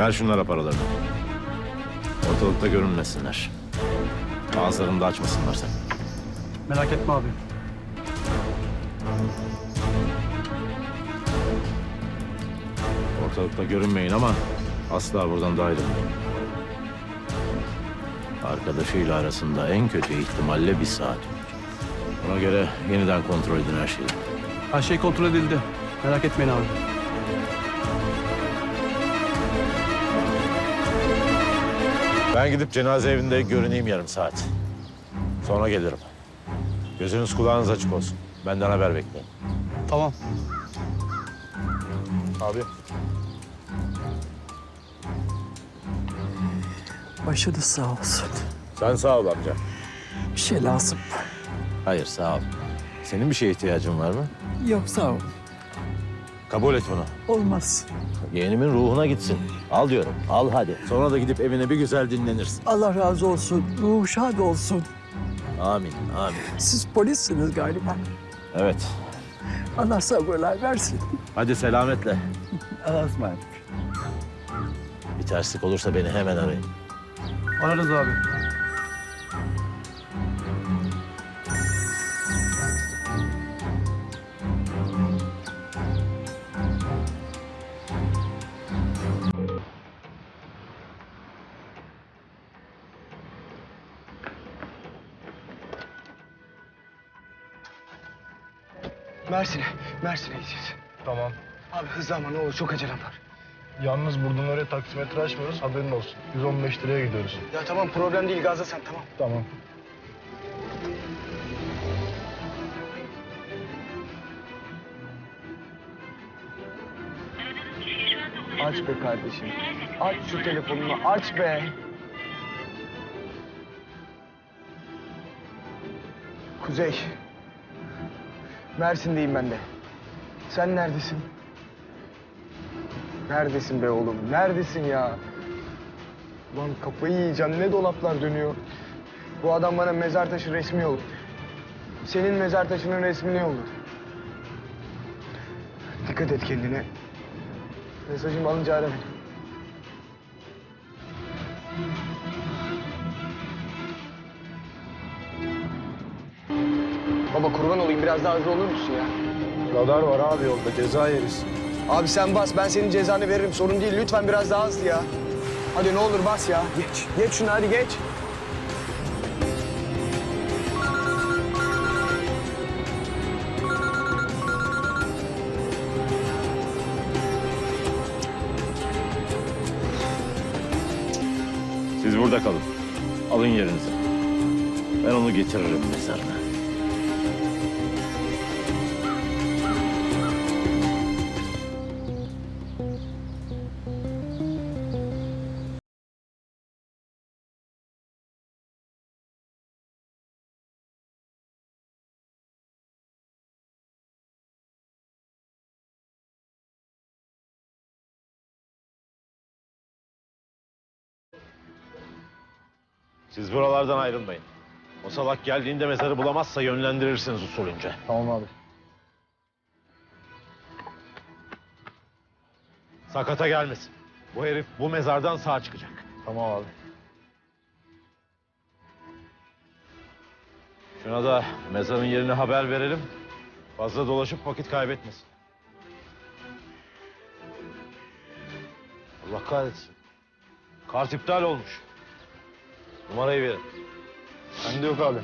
Ver şunlara paralarını. Ortalıkta görünmesinler. Ağızlarını da açmasınlar sen. Merak etme abi. Ortalıkta görünmeyin ama asla buradan da ayrılmayın. Arkadaşıyla arasında en kötü ihtimalle bir saat. Ona göre yeniden kontrol edin her şeyi. Her şey kontrol edildi. Merak etmeyin abi. Ben gidip cenaze evinde görüneyim yarım saat. Sonra gelirim. Gözünüz kulağınız açık olsun. Benden haber bekleyin. Tamam. Abi. Başınız sağ olsun. Sen sağ ol amca. Bir şey lazım. Hayır sağ ol. Senin bir şeye ihtiyacın var mı? Yok sağ ol. Kabul et bunu. Olmaz. Yeğenimin ruhuna gitsin. Al diyorum. Al hadi. Sonra da gidip evine bir güzel dinlenirsin. Allah razı olsun. Ruhu şad olsun. Amin. Amin. Siz polissiniz galiba. Evet. Allah sabırlar versin. Hadi selametle. Allah'a ısmarladık. Bir terslik olursa beni hemen arayın. Ararız abi. Mersin'e, Mersin'e gideceğiz. Tamam. Abi hızlanma ne olur çok acelem var. Yalnız buradan oraya taksimetre açmıyoruz. Haberin olsun. 115 liraya gidiyoruz. Ya tamam problem değil gazla sen tamam. Tamam. Aç be kardeşim. Aç şu telefonunu aç be. Kuzey. Mersin'deyim ben de. Sen neredesin? Neredesin be oğlum? Neredesin ya? Ulan kafayı yiyeceğim. Ne dolaplar dönüyor. Bu adam bana mezar taşı resmi yolladı. Senin mezar taşının resmini yolladı. Dikkat et kendine. Mesajımı alınca ara beni. Baba kurban olayım biraz daha hızlı olur musun ya? Radar var abi yolda. Ceza yeriz. Abi sen bas ben senin cezanı veririm sorun değil lütfen biraz daha hızlı ya. Hadi ne olur bas ya. Geç. Geç şunu hadi geç. Siz burada kalın. Alın yerinizi. Ben onu getiririm mezarına. Siz buralardan ayrılmayın. O salak geldiğinde mezarı bulamazsa yönlendirirsiniz usulünce. Tamam abi. Sakata gelmesin. Bu herif bu mezardan sağ çıkacak. Tamam abi. Şuna da mezarın yerini haber verelim. Fazla dolaşıp vakit kaybetmesin. Allah kahretsin. Kart iptal olmuş. Numarayı verin. Sende yok abi.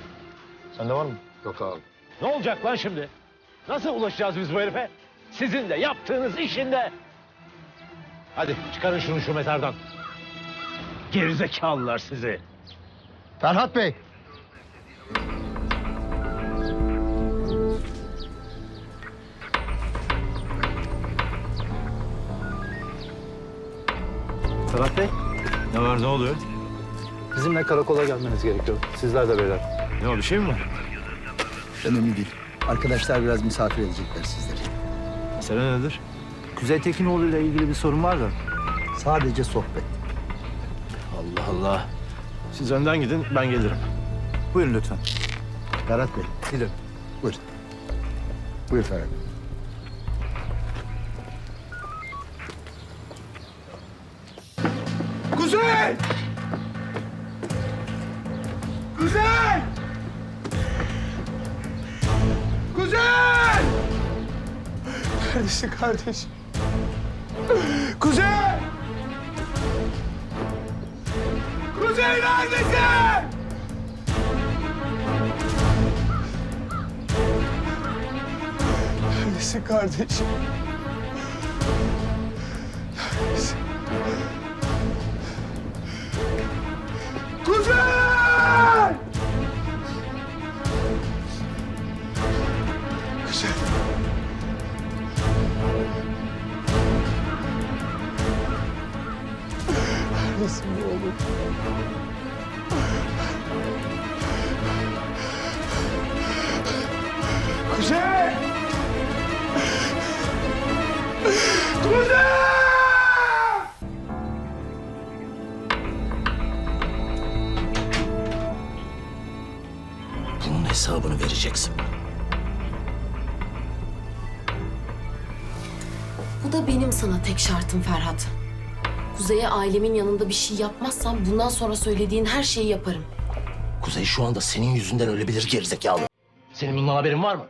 Sende var mı? Yok abi. Ne olacak lan şimdi? Nasıl ulaşacağız biz bu herife? Sizin de yaptığınız işinde. Hadi çıkarın şunu şu mezardan. Gerizekalılar sizi. Ferhat Bey. Ferhat Bey. Ne var ne oluyor? Bizimle karakola gelmeniz gerekiyor. Sizler de beyler. Ne o bir şey mi var? Önemli değil. Arkadaşlar biraz misafir edecekler sizleri. Mesele nedir? Kuzey Tekinoğlu ile ilgili bir sorun var da. Sadece sohbet. Allah Allah. Siz önden gidin ben gelirim. Buyurun lütfen. Ferhat Bey. Gidelim. Buyurun. Buyur Ferhat Bey. Kuzey! Kuzey! Kuzey! Neredesin kardeşim? Kuzey! Kuzey neredesin? Neredesin kardeşim? Neredesin? Kuzey! Neredesin be oğlum? Kuzey! Kuzey! Bunun hesabını vereceksin. Bu da benim sana tek şartım Ferhat. Kuzey'e ailemin yanında bir şey yapmazsam bundan sonra söylediğin her şeyi yaparım. Kuzey şu anda senin yüzünden ölebilir gerizekalı. Senin bundan haberin var mı?